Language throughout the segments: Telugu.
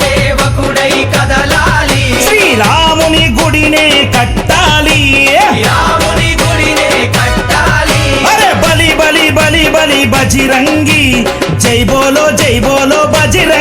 సేవకుడై కదలాలి. శ్రీరాముని గుడినే కట్టాలి. రాముని గుడినే కట్టాలి. అరే బలి బలి బలి బలి బజిరంగి. జై బోలో జై బోలో బజిరంగి.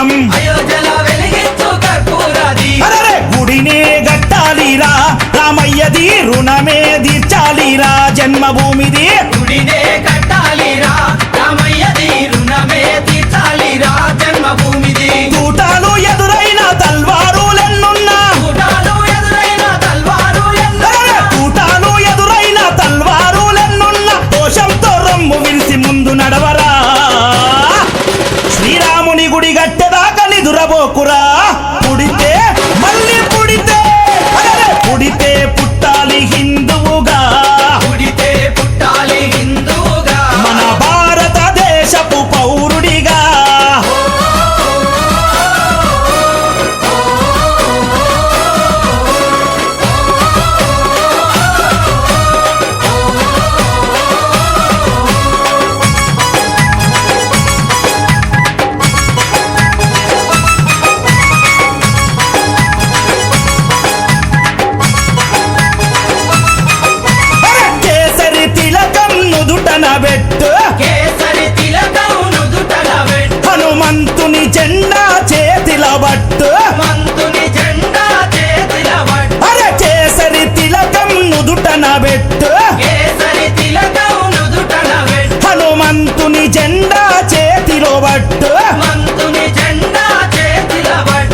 దీపం గుడినే గట్టాలిరా రామయ్యది రుణమే తీర్చాలిరా జన్మభూమిది. గుడినే కట్టాలిరా.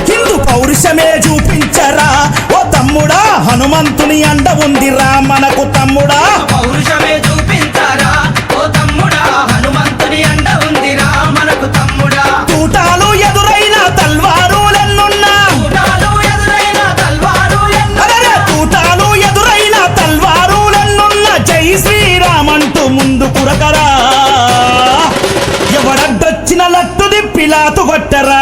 హిందూ పౌరుషమే చూపించరా. ఓ తమ్ముడా హనుమంతుని అండ ఉందిరా మనకు తమ్ముడా. పౌరుషమే ఇలా తుగొట్టరా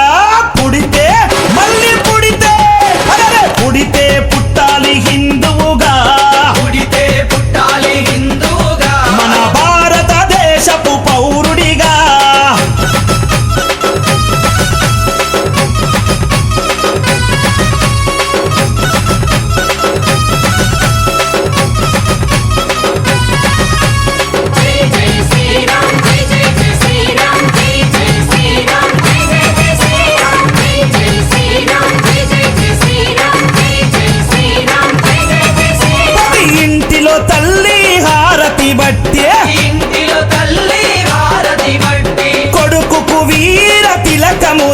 బట్టి ఇంటిలో తల్లి హారతి బట్టి కొడుకుకు వీర తిలకము